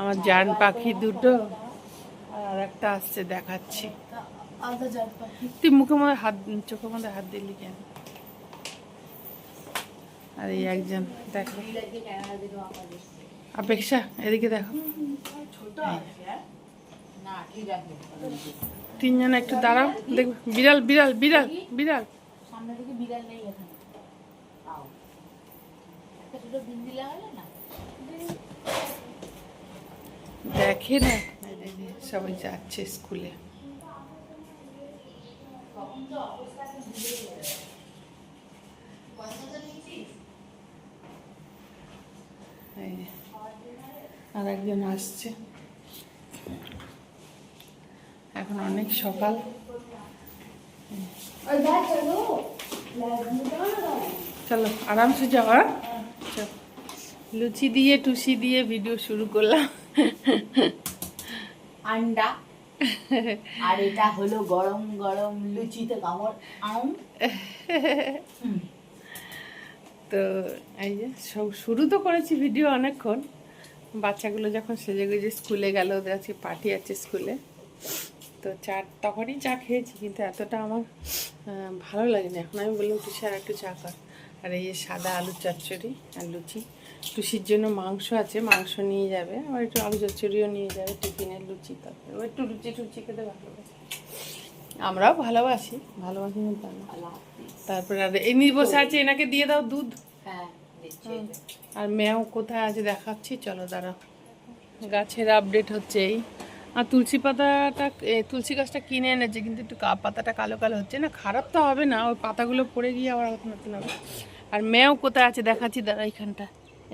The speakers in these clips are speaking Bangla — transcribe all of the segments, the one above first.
আমার জান পাখি দুটো, আর একটা আসছে, দেখাচ্ছি। তুই মুখের মধ্যে হাত, চোখের মধ্যে হাত দিলি কেন? আর এই একজন, দেখো। অপেক্ষা, এদিকে দেখো। তিনজন একটু দাঁড়াও, দেখো, বিড়াল বিড়াল বিড়াল বিড়াল। সামনে থেকে বিড়াল নেই এখানে বিন্দি লাগালে না দেখে না? সবাই যাচ্ছে স্কুলে। আর একজন আসছে। এখন অনেক সকাল। চলো আরামসে যাও হ্যাঁ। লুচি দিয়ে টুসি দিয়ে ভিডিও শুরু করলাম। আন্ডা। আর এটা হলো গরম গরম লুচিতে কামড়। আম। তো এই যে সব শুরু তো করেছি ভিডিও অনেকক্ষণ। বাচ্চাগুলো যখন সেজে গুজে স্কুলে গেল ওদের আজকে পার্টি আছে স্কুলে। তো চা তখনই চা খেয়েছি কিন্তু এতটা আমার ভালো লাগেনি। এখন আমি বললাম টুসি আর একটু চা কর আর এই যে সাদা আলু চচ্চড়ি আর লুচি। টুসির জন্য মাংস আছে মাংস নিয়ে যাবে। আবার একটু আলু চচ্চড়িও নিয়ে যাবে টিফিনের লুচি তারপরে। ও একটু লুচি টুচি খেতে ভালোবাসে আমরাও ভালোবাসি ভালোবাসি। তারপরে আর এমনি বসে আছে এনাকে দিয়ে দাও দুধ। হ্যাঁ। আর ম্যাও কোথায় আছে দেখাচ্ছি চলো দাঁড়া। গাছের আপডেট হচ্ছে এই। আর তুলসী পাতাটা তুলসী গাছটা কিনে এনেছে কিন্তু একটু কা- পাতাটা কালো কালো হচ্ছে না খারাপ তো হবে না ওই পাতাগুলো পড়ে গিয়ে আবার নতুন হবে। আর ম্যাও কোথায় আছে দেখাচ্ছি দাঁড়া এইখানটা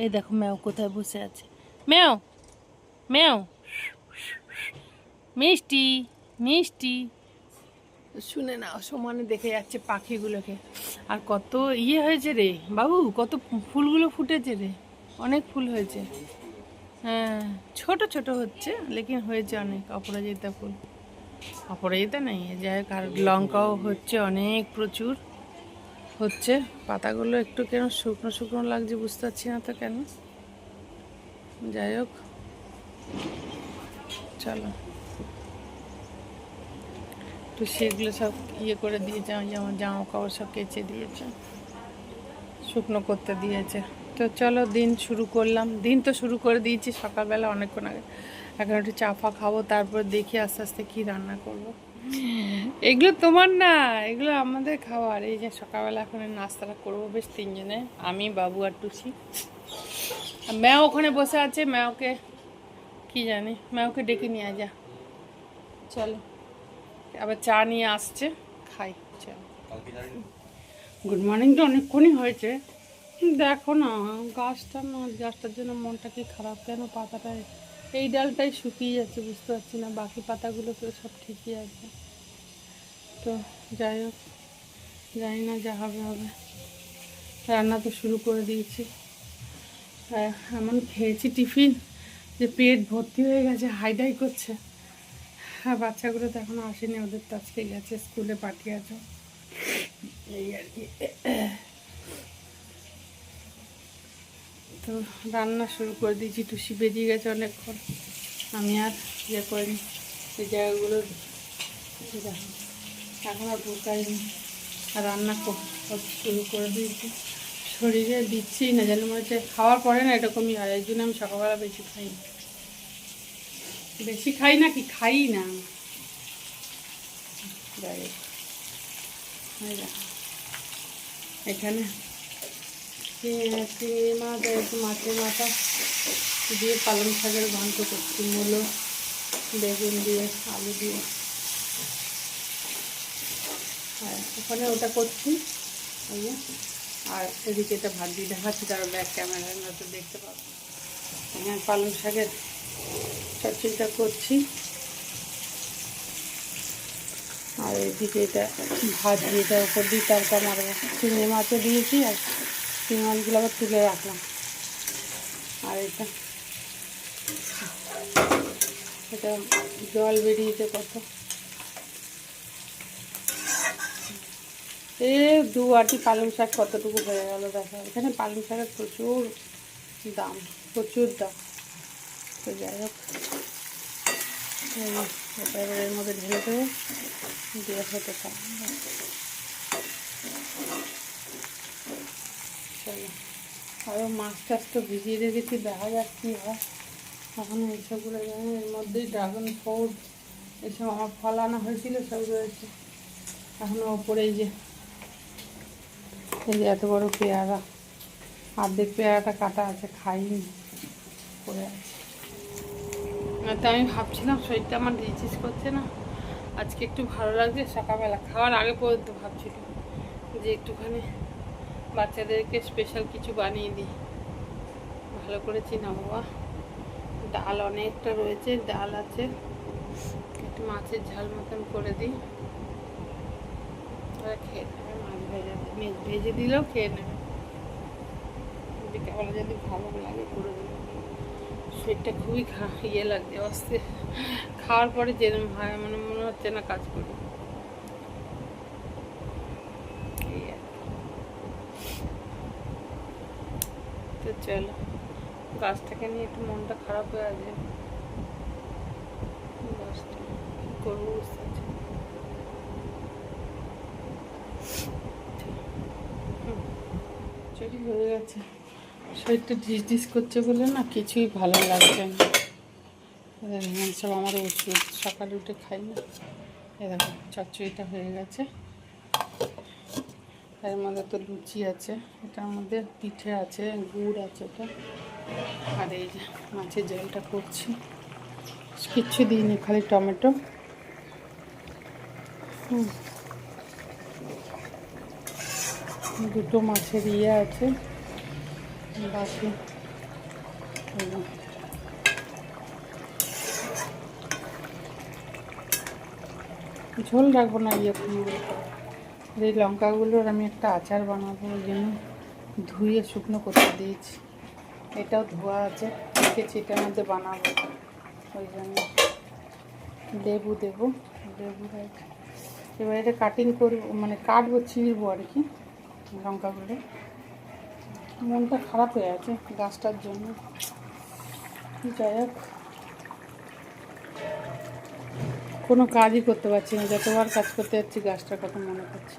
এই দেখো ম্যাও কোথায় বসে আছে। ম্যাও ম্যাও। মিষ্টি মিষ্টি। শুনে না সমানে দেখে যাচ্ছে পাখিগুলোকে। আর কত ইয়ে হয়েছে রে, বাবু, কত ফুলগুলো ফুটেছে রে। অনেক ফুল হয়েছে। হ্যাঁ ছোট ছোট হচ্ছে, লেকিন হয়েছে অনেক অপরাজিতা ফুল। অপরাজিতা নেই, যাই হোক, আর লঙ্কাও হচ্ছে অনেক প্রচুর। হচ্ছে? পাতাগুলো একটু কেন শুকনো শুকনো লাগছে বুঝতে পারছি না তো কেন? যাই হোক। চলো। তো সেগুলো সব ইয়ে করে দিয়েছে, ওই যে আমার জামা কাপড় সব কেচে দিয়েছে। শুকনো করতে দিয়েছে। তো চলো, দিন শুরু করলাম। দিন তো শুরু করে দিয়েছি সকালবেলা অনেকক্ষণ আগে। এখন একটু চা ফা খাব, তারপর দেখি আস্তে আস্তে কী রান্না করব। এগুলো তোমার না এগুলো আমাদের খাবার। এই যে সকালবেলা এখন নাস্তাটা করব বেশ তিনজনে আমি বাবু আর টুসি। ম্যাও ওখানে বসে আছে ম্যাওকে কি জানি ম্যাওকে ডেকে নিয়ে যা। চলো। আবার চা নিয়ে আসছে খাই চলো। গুড মর্নিংটা অনেকক্ষণই হয়েছে। দেখো না গাছটা না গাছটার জন্য মনটা কি খারাপ কেন পাতাটা এই ডালটাই শুকিয়ে যাচ্ছে, বুঝতে পারছি না। বাকি পাতাগুলো তো সব ঠিকই আছে। তো যাই হোক, জানি না যা হবে হবে। রান্না তো শুরু করে দিয়েছি। এমন খেয়েছি টিফিন যে পেট ভর্তি হয়ে গেছে হাইডাই করছে। হ্যাঁ বাচ্চাগুলো তো এখনও আসেনি, ওদের তো আজকে গেছে, স্কুলে পাঠিয়ে আছে এই আর কি। তো রান্না শুরু করে দিয়েছি টুসি বেরিয়ে গেছে অনেকক্ষণ। আমি আর ইয়ে করিনি সেই জায়গাগুলো এখন আর ঢুকাইনি। আর রান্না শুরু করে দিয়েছি। শরীরে দিচ্ছি না, যেন মনে হচ্ছে খাওয়ার পরে না এরকমই হয়, এই জন্য আমি সকালবেলা বেশি খাই বেশি খাই না কি, খাই না। এখানে চিংড়ি মাছ একটু মাছের মাথা দিয়ে পালং শাকের ঘন্ট করছি, মূলো, বেগুন দিয়ে, আলু দিয়ে। আর ওখানে ওটা করছি আর এদিকে এটা ভাত দিয়ে দেখাচ্ছি, তার ব্যাক ক্যামেরায় নয়তো দেখতে পাবো। এখানে পালং শাকের চচ্চড়িটা করছি। আর এদিকে এটা ভাজি এটা উপর দিয়ে তরকা মারবো। চিংড়ি মাছও দিয়েছি আর মাছগুলো আবার তুলে রাখলাম। আর এটা এটা জল বেরিয়েছে কত? এ, দু আটি পালং শাক কতটুকু হয়ে গেল দেখা। এখানে পালং শাকের প্রচুর দাম প্রচুর দাম। তো যাই হোক এর মধ্যে ঢেলে দেবো। দিয়ে হতে আরও মাছ টাছ তো ভিজিয়ে রেখেছি, দেখা যাক কী হয়। এখন এইসবগুলো এর মধ্যেই ড্রাগন ফ্রুট এসব আমার ফল আনা হয়েছিল, সব রয়েছে। এখনও ওপরে যে, এই যে এত বড় পেয়ারা। অর্ধেক পেয়ারাটা কাটা আছে, খাইনি, পড়ে আছে। তো আমি ভাবছিলাম শরীরটা আমার রিচিস করছে না। আজকে একটু ভালো লাগছে, সকালবেলা খাওয়ার আগে পর্যন্ত ভাবছিলাম যে একটুখানি বাচ্চাদেরকে স্পেশাল কিছু বানিয়ে দিই। ভালো করেছি না বাবা ডাল অনেকটা রয়েছে, ডাল আছে। একটু মাছের ঝাল মতন করে দিই। ওরা খেয়ে নেবে, মাছ ভেজে ভেজে দিলেও খেয়ে নেবে। বিকেলবেলা যদি ভালো লাগে, করে দেবে। শরীরটা খুবই খা ইয়ে লাগছে অস্তে খাওয়ার পরে যেরকম হয় মানে মনে হচ্ছে না কাজ করি এই আর কি। তো চলো, গাছটাকে নিয়ে একটু মনটা খারাপ হয়ে আছে। গেছে। শরীরটা ঢিস ঢিস করছে বলে না কিছুই ভালো লাগছে না। সব আমার ওষুধ সকালে উঠে খাই না। এ দেখো, চচ্চড়িটা হয়ে গেছে। এর মধ্যে তো লুচি আছে, এটার মধ্যে পিঠে আছে, গুড় আছে এটা। আর এই যে মাছের জলটা করছি। কিচ্ছু দিইনি, খালি টমেটো। দুটো মাছের ইয়ে আছে, বাকি ঝোল রাখব না ইয়ে এই লঙ্কাগুলোর আমি একটা আচার বানাবো, ওই জন্য ধুয়ে শুকনো করতে দিয়েছি। এটাও ধোয়া আছে রেখেছি এটার মধ্যে বানাবো। ওই জন্য লেবু দেবো, লেবু এবার এটা কাটিং করব মানে কাটবো ছিঁড়বো আর কি লঙ্কাগুলো। মনটা খারাপ হয়ে আছে গাছটার জন্য। যাই হোক। কোনো কাজই করতে পারছি না। যতবার কাজ করতে যাচ্ছি গাছটার কথা মনে করছি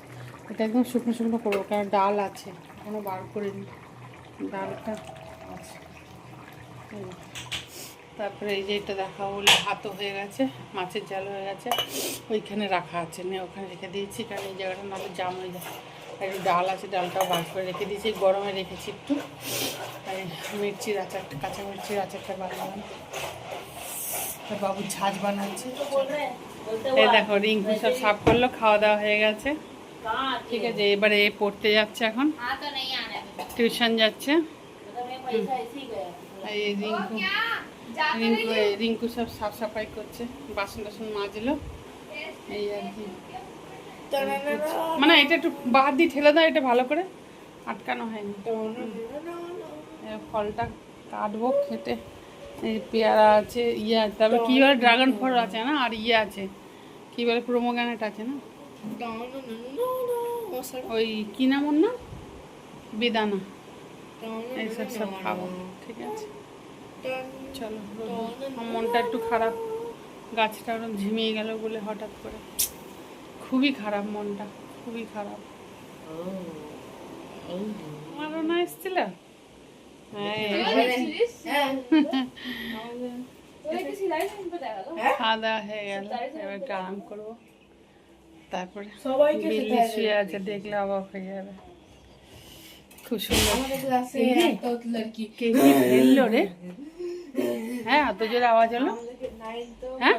এটা একদম শুকনো শুকনো করব, কারণ ডাল আছে। এখনও বার করিনি। ডালটা আছে। তারপরে এই যে এটা দেখা বলে ভাতও হয়ে গেছে, মাছের জাল হয়ে গেছে। ওইখানে রাখা আছে। নিয়ে ওখানে রেখে দিয়েছি, কারণ এই জায়গাটা নাহলে জাম হয়ে যায়। আর ডাল আছে, ডালটাও বার করে রেখে দিয়েছি। গরমে রেখেছি একটু। আর মির্চির আচারটা কাঁচা মির্চির আচারটা বানালাম বাবু ছাজ বানাচ্ছে। এই দেখো রিঙ্কু সব সাফ করল খাওয়া দাওয়া হয়ে গেছে। ঠিক আছে এবারে এ পড়তে যাচ্ছে এখন। টিউশন যাচ্ছে। এই রিঙ্কু। রিঙ্কু রিঙ্কু সব সাফ সাফাই করছে বাসন টাসন মাজলো। এই আর কি। মানে এটা একটু বাদ দিয়ে ঠেলে দাও এটা ভালো করে। আটকানো হয়নি। ফলটা কাটবো খেতে। পেয়ারা আছে ইয়ে আছে। তারপরে কী বলে ড্রাগন ফল আছে না? আর ইয়ে আছে। কী বলে প্রোমোগ্যানেট আছে না? ওই কি নাম ওর না বেদানা। এইসব সব খাব। ঠিক আছে। চলো মনটা একটু খারাপ। গাছটা ওরকম ঝিমিয়ে গেল বলে হঠাৎ করে। খুবই খারাপ মনটা। খুবই খারাপ। আমারও না এসেছিল? হ্যাঁ খাওয়া দাওয়া হয়ে গেল। এবার একটু আরাম করব। তারপরে বিল্লি শুয়ে আছে দেখলে অবাক হয়ে যাবে। খুব সুন্দর। কে? ফেলল রে? হ্যাঁ এত জোরে আওয়াজ হলো? হ্যাঁ?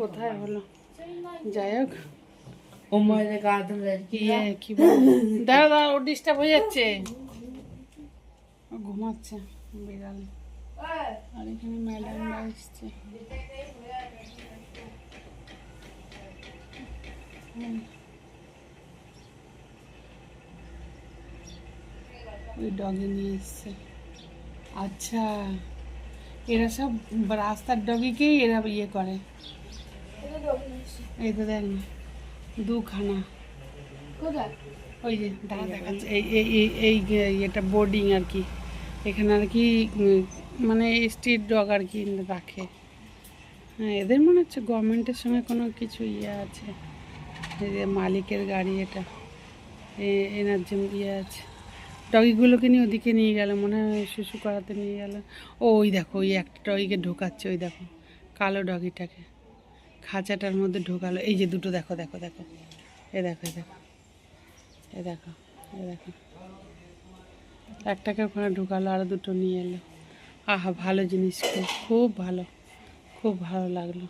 কোথায় হলো? যাই হোক। ইয়ে কি। বল? দাঁড়া দাঁড়া ও ডিস্টার্ব হয়ে যাচ্ছে। ঘুমাচ্ছে আর এখানে ওই ডগে নিয়ে এসছে। আচ্ছা এরা সব রাস্তার ডগিকেই এরা ইয়ে করে? এই তো দেখ দুখানা। ওই যে দাঁড়া দেখাচ্ছে এই এই এই ইয়েটা বোর্ডিং আর কি। এখানে আর কি মানে স্ট্রিট ডগ আর কি রাখে। হ্যাঁ এদের মনে হচ্ছে গভর্নমেন্টের সঙ্গে কোনো কিছু ইয়ে আছে। এই যে মালিকের গাড়ি এটা। এ- এনার যে ইয়ে আছে। ডগিগুলোকে নিয়ে ওদিকে নিয়ে গেল মনে হয় শুশু করাতে নিয়ে গেল। ও ওই দেখো ওই একটা টগিকে ঢোকাচ্ছে ওই দেখো। কালো ডগিটাকে খাঁচাটার মধ্যে ঢোকালো। এই যে দুটো দেখো দেখো দেখো। এ দেখো এ দেখো। এ দেখো এ দেখো। একটাকে ওখানে ঢুকালো, আর দুটো নিয়ে এলো। আহা, ভালো জিনিস খুব খুব ভালো খুব ভালো লাগল।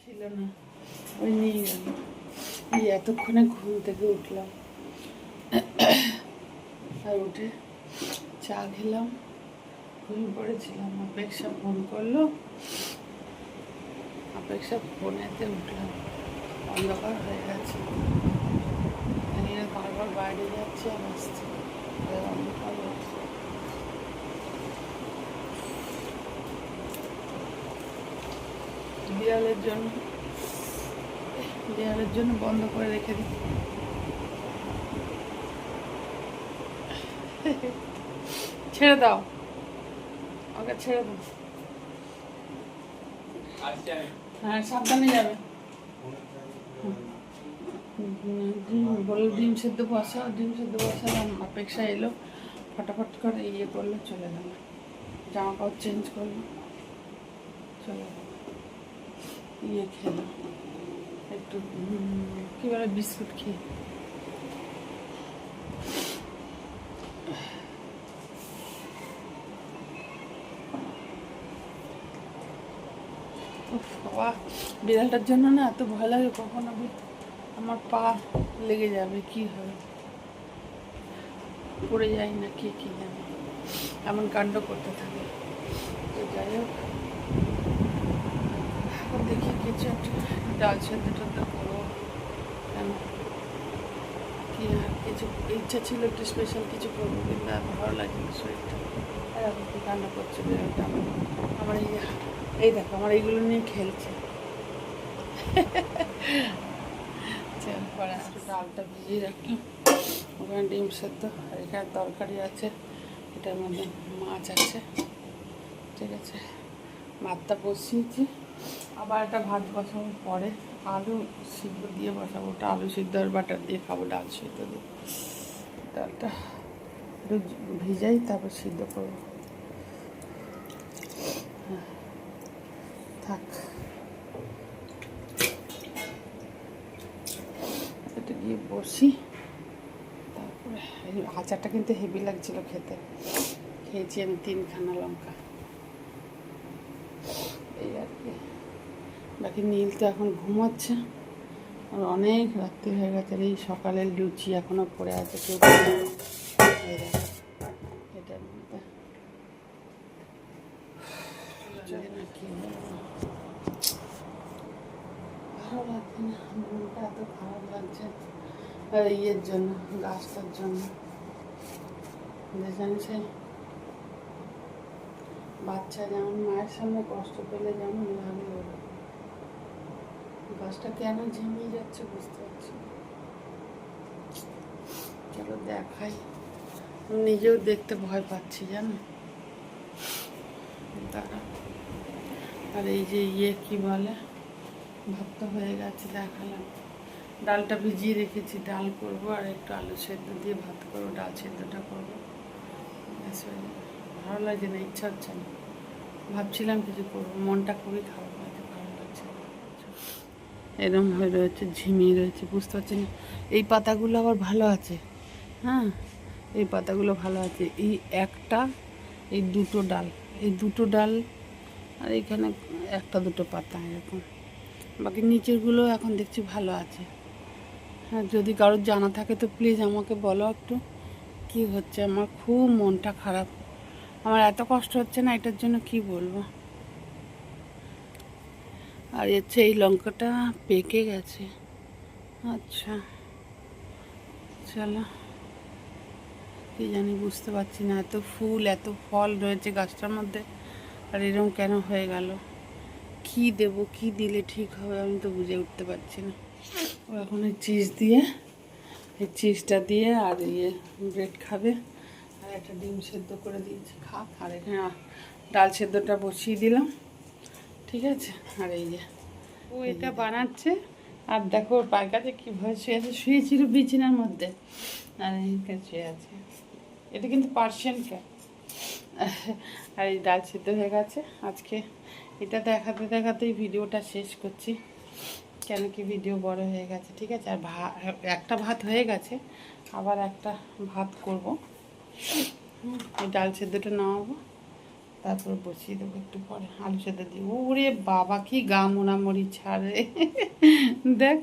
ছিল না, ওই নিয়ে গেল। এতক্ষণে ঘুম থেকে উঠলাম। আর উঠে চা খেলাম। ঘুমিয়ে পড়েছিলাম, অপেক্ষা ফোন করল। অপেক্ষা ফোনেতে উঠলাম। অন্ধকার হয়ে গেছে। বারবার বাইরে যাচ্ছে আর আসছে। অন্ধকার বিড়ালের জন্য বিড়ালের জন্য বন্ধ করে রেখে দিই। ছেড়ে দাও। ওকে ছেড়ে দাও। হ্যাঁ সাবধানে যাবে। বলল ডিম সেদ্ধ বসা ডিম সেদ্ধ বসার অপেক্ষা এলো। ফটাফট করে ইয়ে করল, চলে গেল। জামা কাপড় চেঞ্জ করল। চলে গেল। ইয়ে খেলো। একটু কী বলে, বিস্কুট খেয়ে উফ, বাবা বিড়ালটার জন্য না এত ভয় লাগে কখন আমি আমার পা লেগে যাবে, কি হবে পড়ে যাই না কি কি জানি? এমন কাণ্ড করতে থাকে। তো যাই হোক। এখন দেখি কিছু একটা ডাল সেদ্ধ টেদ্ধ করব। কি আর কিছু, ইচ্ছা ছিল একটু স্পেশাল কিছু করব, কিন্তু আর ভালো লাগে না শরীরটা। আর এখন কি কাণ্ড করছে আমার এই এই দেখো, আমার এইগুলো নিয়ে খেলছে। ডালটা ভিজিয়ে রাখলাম ওখানে ডিম সেদ্ধ এখানে তরকারি আছে এটার মধ্যে মাছ আছে ঠিক আছে ভাতটা বসিয়েছি আবার একটা ভাত বসাবো পরে আলু সিদ্ধ দিয়ে বসাবো ওটা আলু সিদ্ধ আর বাটার দিয়ে খাব ডাল সিদ্ধ দিয়ে ডালটা একটু ভিজাই তারপর সিদ্ধ করব থাক বসি তারপরে এই আচারটা কিন্তু হেভি লাগছিল খেতে। খেয়েছি আমি তিনখানা লঙ্কা। এই আর কি। বাকি নীল তো এখন ঘুমাচ্ছে। আর অনেক রাত্রি হয়ে গেছে এই সকালের লুচি এখনও পড়ে আছে, কেউ খায়নি। এই দেখো, এটার মধ্যে জানি না কি বলব। ভালো লাগছে না মনটা এত খারাপ লাগছে আর ইয়ের জন্য গাছটার জন্য। জানিস এই বাচ্চা যেমন মায়ের সামনে কষ্ট পেলে যেমন লাগে গাছটা কেন ঝিমিয়ে যাচ্ছে বুঝতে পারছি। চলো দেখাই। নিজেও দেখতে ভয় পাচ্ছি, জানো? দাঁড়া। আর এই যে ইয়ে কি বলে? ভাত তো হয়ে গেছে, দেখালাম। ডালটা ভিজিয়ে রেখেছি, ডাল করব আর একটু আলু সেদ্ধ দিয়ে ভাত করব, ডাল সেদ্ধটা করব। ভালো লাগছে না, ইচ্ছা হচ্ছে না। ভাবছিলাম কিছু করব, মনটা খুবই খারাপ লাগছে, ভালো লাগছে। এরম হয়ে রয়েছে, ঝিমিয়ে রয়েছে, বুঝতে পারছি না। এই পাতাগুলো আবার ভালো আছে? হ্যাঁ এই পাতাগুলো ভালো আছে। এই একটা, এই দুটো ডাল, এই দুটো ডাল আর এখানে একটা দুটো পাতা এরকম। বাকি নিচেরগুলো এখন দেখছি ভালো আছে। হ্যাঁ যদি কারোর জানা থাকে তো প্লিজ আমাকে বলো একটু। কি হচ্ছে? আমার খুব মনটা খারাপ। আমার এত কষ্ট হচ্ছে না, এটার জন্য কি বলব? আর হচ্ছে এই লঙ্কাটা পেকে গেছে। আচ্ছা চলো। কি জানি, বুঝতে পারছি না। এত ফুল, এত ফল রয়েছে গাছটার মধ্যে, আর এরকম কেন হয়ে গেল? কি দেব, কি দিলে ঠিক হবে আমি তো বুঝে উঠতে পারছি না। এখন এই চিজ দিয়ে এই চিজটা দিয়ে আর ইয়ে ব্রেড খাবে। আর একটা ডিম সেদ্ধ করে দিয়েছি খাক। আর এখানে ডাল সেদ্ধটা বসিয়ে দিলাম। ঠিক আছে? আর এই যে ও এটা বানাচ্ছে। আর দেখো ওর পায়ের কাছে কীভাবে শুয়ে আছে শুয়েছিল বিছানার মধ্যে। আর এইখানে শুয়ে আছে। এটা কিন্তু পার্সিয়ান ক্যাট আর এই ডাল সেদ্ধ হয়ে গেছে। আজকে এটা দেখাতে দেখাতেই ভিডিওটা শেষ করছি। কেন কি ভিডিও বড় হয়ে গেছে, ঠিক আছে? আর ভাত একটা ভাত হয়ে গেছে, আবার একটা ভাত করব। এই ডাল সেদ্ধটা নামাবো, তারপর বসিয়ে দেবো একটু পরে আলু সেদ্ধ দিয়ে। ওরে বাবা, কি গা মোনামরি ছাড়ে। দেখ,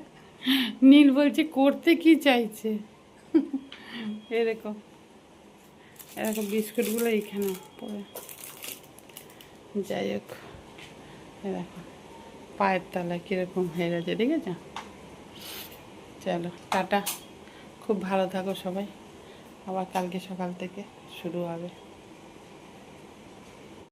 নীল বলছে, করতে কি চাইছে? এরকম। এরকম বিস্কুটগুলো এইখানে পড়ে। যাই হোক এরকম পায়ের তলায় কীরকম হয়ে গেছে আছে? চলো, টাটা। খুব ভালো থাকো সবাই। আবার কালকে সকাল থেকে শুরু হবে।